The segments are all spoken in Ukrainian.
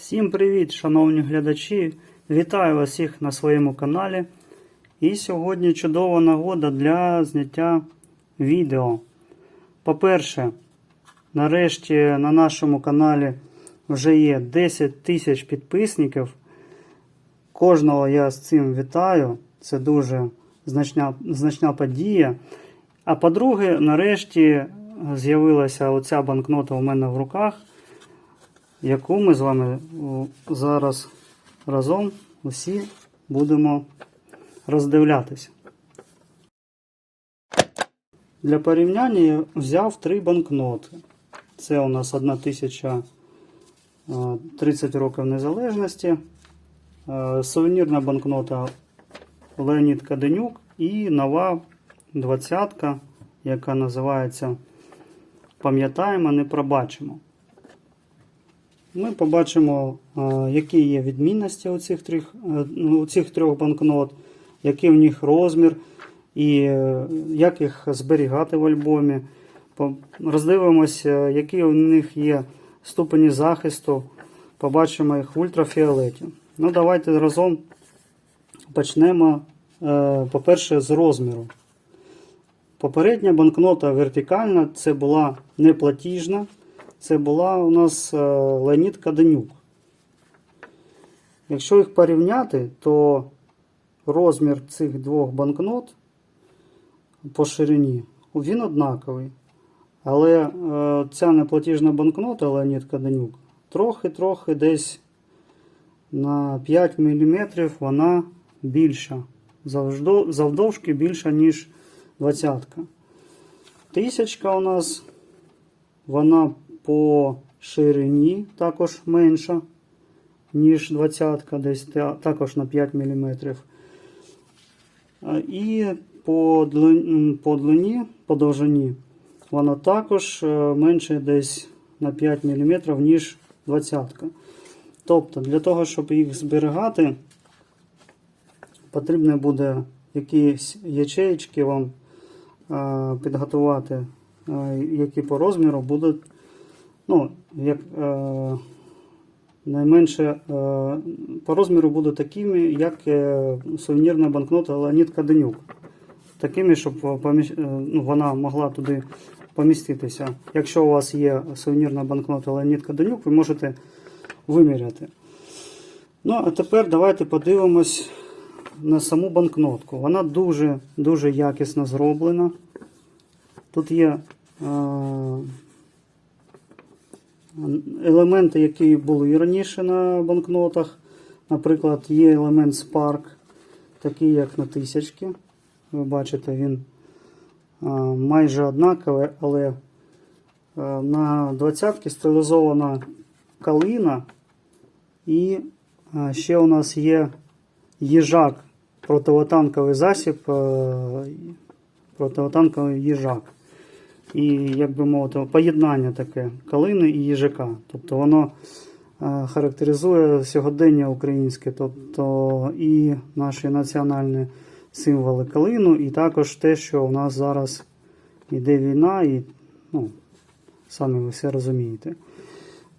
Всім привіт, шановні глядачі! Вітаю вас всіх на своєму каналі. І сьогодні чудова нагода для зняття відео. По-перше, нарешті на нашому каналі вже є 10 тисяч підписників. Кожного я з цим вітаю. Це дуже значна, значна подія. А по-друге, нарешті з'явилася оця банкнота у мене в руках яку ми з вами зараз разом усі будемо роздивлятися. Для порівняння я взяв три банкноти. Це у нас 1030 років незалежності, е, сувенірна банкнота Леонід Каденюк і нова двадцятка, яка називається Пам'ятаємо, не пробачимо. Ми побачимо, е, які є відмінності у цих трьох, е, ну, у цих трьох банкнот, який в них розмір і е, як їх зберігати в альбомі. Роздивимося, які у них є ступені захисту. Побачимо їх в ультрафіолеті. Ну, давайте разом почнемо, е, по-перше, з розміру. Попередня банкнота вертикальна, це була неплатіжна. Це була у нас е, Леонід Каденюк. Якщо їх порівняти, то розмір цих двох банкнот по ширині він однаковий. Але е, ця неплатіжна банкнота Леонід Каденюк трохи-трохи десь на 5 мм вона більша. Завжди- Завдовжки більша, ніж двадцятка. Тисячка у нас вона по ширині також менша, ніж двадцятка, десь також на 5 мм. І по, дли- по длині, по довжині, вона також е, менше десь на 5 мм, ніж двадцятка. Тобто, для того, щоб їх зберігати, потрібно буде якісь ячеїчки вам е, підготувати, е, які по розміру будуть ну, як е, найменше е, по розміру будуть такими, як е, сувенірна банкнота Леонід Каденюк. Такими, щоб поміщ- е, ну, вона могла туди поміститися. Якщо у вас є сувенірна банкнота Леонід Каденюк, ви можете виміряти. Ну, а тепер давайте подивимось на саму банкнотку. Вона дуже, дуже якісно зроблена. Тут є е, елементи, які були раніше на банкнотах. Наприклад, є елемент Spark, такий як на тисячки. Ви бачите, він майже однаковий, але на двадцятки стилізована калина. І ще у нас є їжак, противотанковий засіб, противотанковий їжак і, як би мовити, поєднання таке калини і їжака. Тобто воно е, характеризує сьогодення українське, тобто і наші національні символи калину, і також те, що у нас зараз йде війна, і ну, самі ви все розумієте.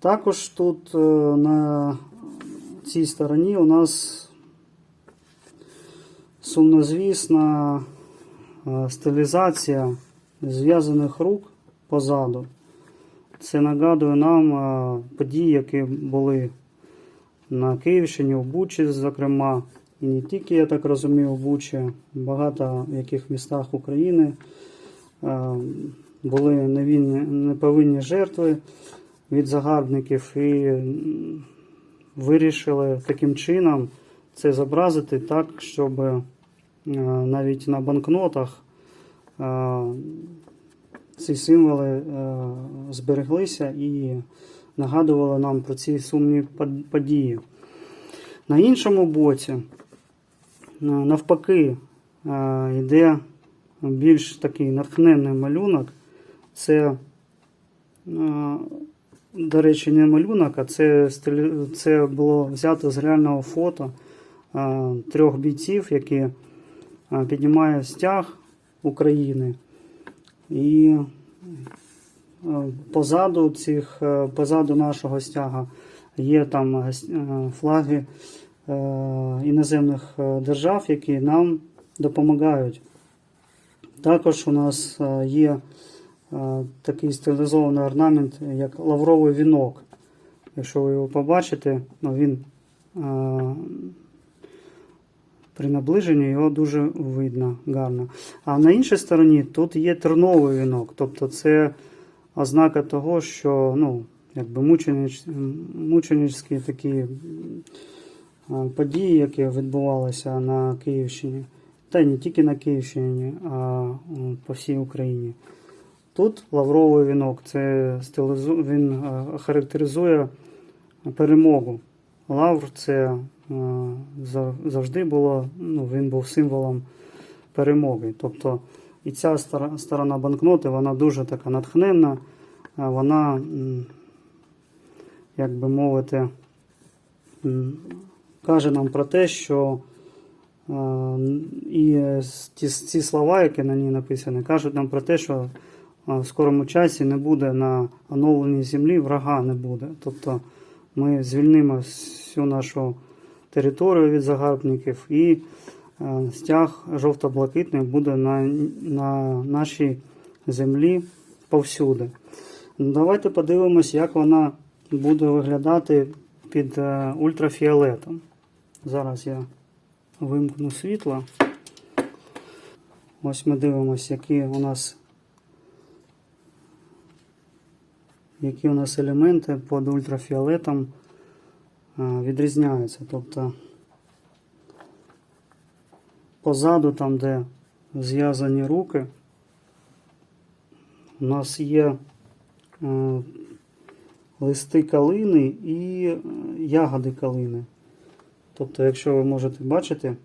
Також тут е, на цій стороні у нас сумнозвісна е, стилізація зв'язаних рук позаду. Це нагадує нам е, події, які були на Київщині, в Бучі, зокрема, і не тільки, я так розумію, в Бучі, багато в яких містах України е, були невинні, неповинні жертви від загарбників і вирішили таким чином це зобразити так, щоб е, навіть на банкнотах ці символи е, збереглися і нагадували нам про ці сумні події. На іншому боці, е, навпаки, е, йде більш такий натхненний малюнок. Це, до речі, не малюнок, а це, це було взято з реального фото трьох бійців, які піднімають стяг України. І е, позаду цих, е, позаду нашого стяга є там е, флаги іноземних держав, які нам допомагають. Також у нас є такий стилізований орнамент, як лавровий вінок. Якщо ви його побачите, ну, він при наближенні його дуже видно гарно. А на іншій стороні тут є терновий вінок. Тобто це ознака того, що ну, якби мученич, мученическі такі події, які відбувалися на Київщині, та не тільки на Київщині, а по всій Україні. Тут лавровий вінок, це стилізу... він е, характеризує перемогу. Лавр це е, завжди було, ну, він був символом перемоги. Тобто і ця сторона банкноти, вона дуже така натхненна, вона, як би мовити, каже нам про те, що е, і ті, ці слова, які на ній написані, кажуть нам про те, що е, в скорому часі не буде на оновленій землі, врага не буде. Тобто ми звільнимо всю нашу територію від загарбників і е, стяг жовто-блакитний буде на, на нашій землі повсюди. Давайте подивимось, як вона буде виглядати під е, ультрафіолетом. Зараз я вимкну світло. Ось ми дивимося, які у нас які у нас елементи під ультрафіолетом а, відрізняються. Тобто позаду, там, де зв'язані руки, у нас є е, листи калини і е, ягоди калини. Тобто, якщо ви можете бачити,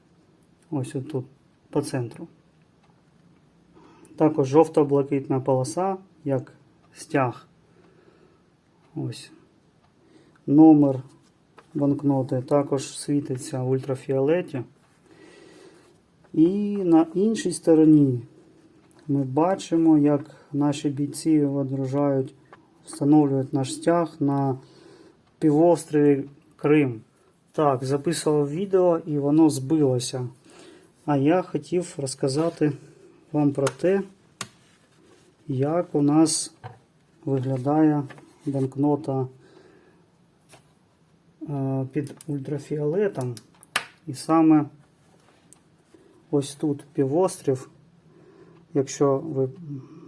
ось тут по центру. Також жовто-блакитна полоса, як стяг. Ось. Номер банкноти також світиться в ультрафіолеті. І на іншій стороні ми бачимо, як наші бійці одружають, встановлюють наш стяг на півострові Крим. Так, записував відео і воно збилося. А я хотів розказати вам про те, як у нас виглядає банкнота е, під ультрафіолетом. І саме ось тут півострів. Якщо ви,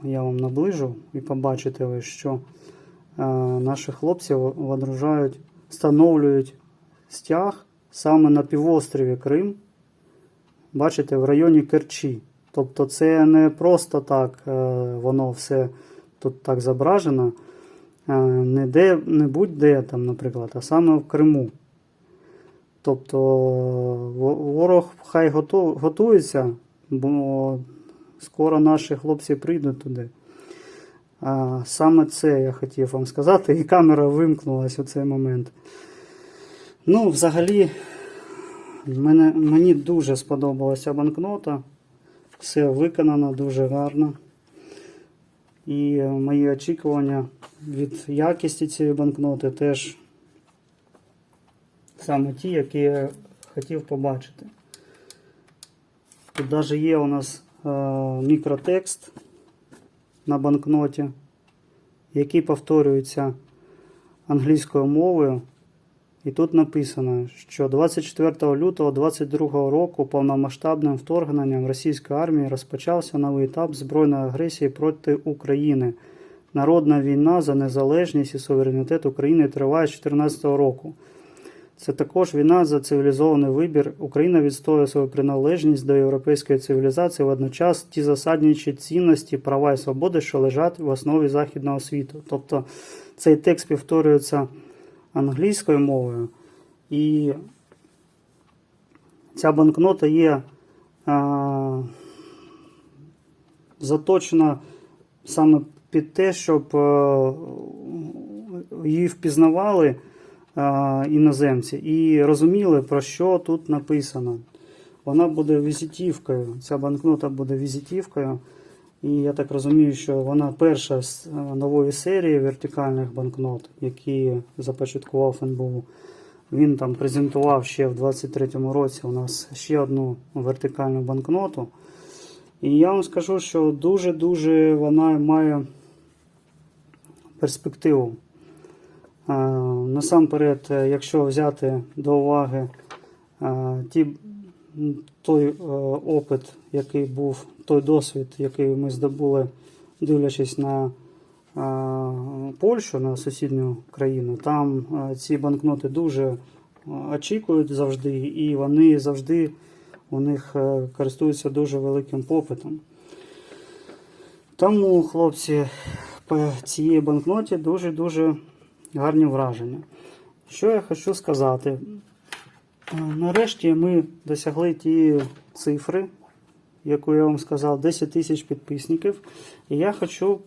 я вам наближу і побачите ви, що е, наші хлопці водружають, встановлюють стяг саме на півострові Крим. Бачите, в районі Керчі. Тобто це не просто так е, воно все тут так зображено. Е, Не, де, не будь-де там, наприклад, а саме в Криму. Тобто ворог хай готується, бо скоро наші хлопці прийдуть туди. А, саме це я хотів вам сказати, і камера вимкнулась у цей момент. Ну, взагалі, мене, мені дуже сподобалася банкнота. Все виконано дуже гарно. І мої очікування від якісті цієї банкноти теж саме ті, які я хотів побачити. Тут навіть є у нас е, мікротекст на банкноті, який повторюється англійською мовою. І тут написано, що 24 лютого 2022 року повномасштабним вторгненням російської армії розпочався новий етап збройної агресії проти України. Народна війна за незалежність і суверенітет України триває з 2014 року. Це також війна за цивілізований вибір. Україна відстоює свою приналежність до європейської цивілізації, водночас ті засадничі цінності, права і свободи, що лежать в основі західного світу. Тобто цей текст повторюється англійською мовою, і ця банкнота є а, заточена саме під те, щоб е, її впізнавали іноземці і розуміли, про що тут написано. Вона буде візитівкою. Ця банкнота буде візитівкою. І я так розумію, що вона перша з е, нової серії вертикальних банкнот, які започаткував НБУ. Він там презентував ще в 23-му році у нас ще одну вертикальну банкноту. І я вам скажу, що дуже-дуже вона має перспективу. Е, Насамперед, е, якщо взяти до уваги е, ті, той опит, який був, той досвід, який ми здобули, дивлячись на Польщу, на сусідню країну, там ці банкноти дуже очікують завжди, і вони завжди у них користуються дуже великим попитом. Тому, хлопці, по цієї банкноті дуже-дуже гарні враження. Що я хочу сказати? Е, Нарешті ми досягли тієї цифри, яку я вам сказав, 10 тисяч підписників. І я хочу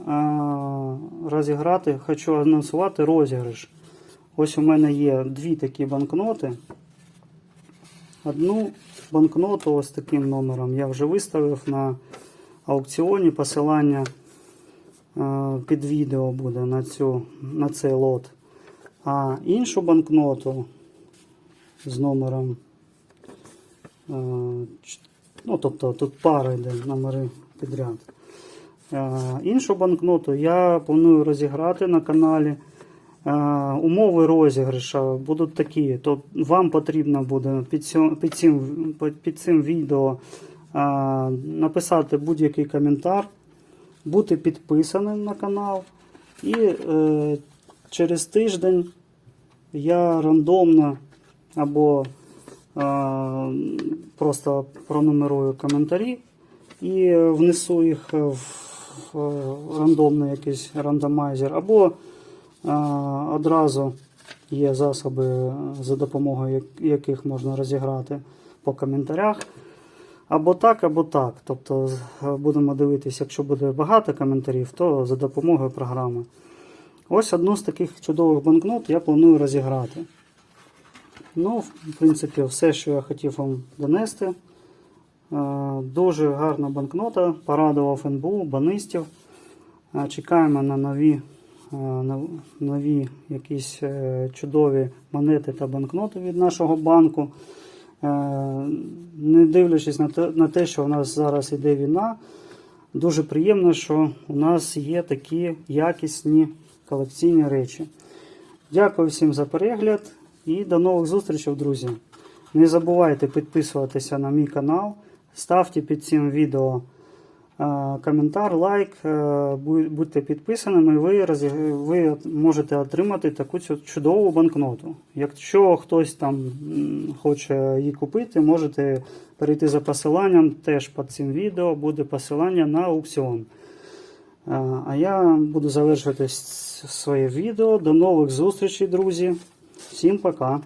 е, розіграти, хочу анонсувати розіграш. Ось у мене є дві такі банкноти. Одну банкноту ось таким номером я вже виставив на аукціоні. Посилання е, під відео буде на, цю, на цей лот. А іншу банкноту з номером. е, Ну, тобто тут пара йде номери підряд. Е, Іншу банкноту я планую розіграти на каналі. Е, Умови розіграшу будуть такі. То вам потрібно буде під цим, під цим, під цим відео е, написати будь-який коментар, бути підписаним на канал. І е, через тиждень я рандомно або е, просто пронумерую коментарі і внесу їх в, рандомний якийсь рандомайзер, або е, одразу є засоби, за допомогою яких можна розіграти по коментарях. Або так, або так. Тобто будемо дивитися, якщо буде багато коментарів, то за допомогою програми. Ось одну з таких чудових банкнот я планую розіграти. Ну, в принципі, все, що я хотів вам донести. Е, Дуже гарна банкнота, порадував НБУ, банистів. Е, Чекаємо на нові, е, нові якісь е, чудові монети та банкноти від нашого банку. Е, Не дивлячись на те, що у нас зараз іде війна, дуже приємно, що у нас є такі якісні колекційні речі. Дякую всім за перегляд і до нових зустрічей, друзі. Не забувайте підписуватися на мій канал, ставте під цим відео коментар, лайк, е, будьте підписаними, ви, ви можете отримати таку цю чудову банкноту. Якщо хтось там хоче її купити, можете перейти за посиланням, теж під цим відео буде посилання на аукціон. Е, А я буду завершувати своє відео. До нових зустрічей, друзі. Всім пока.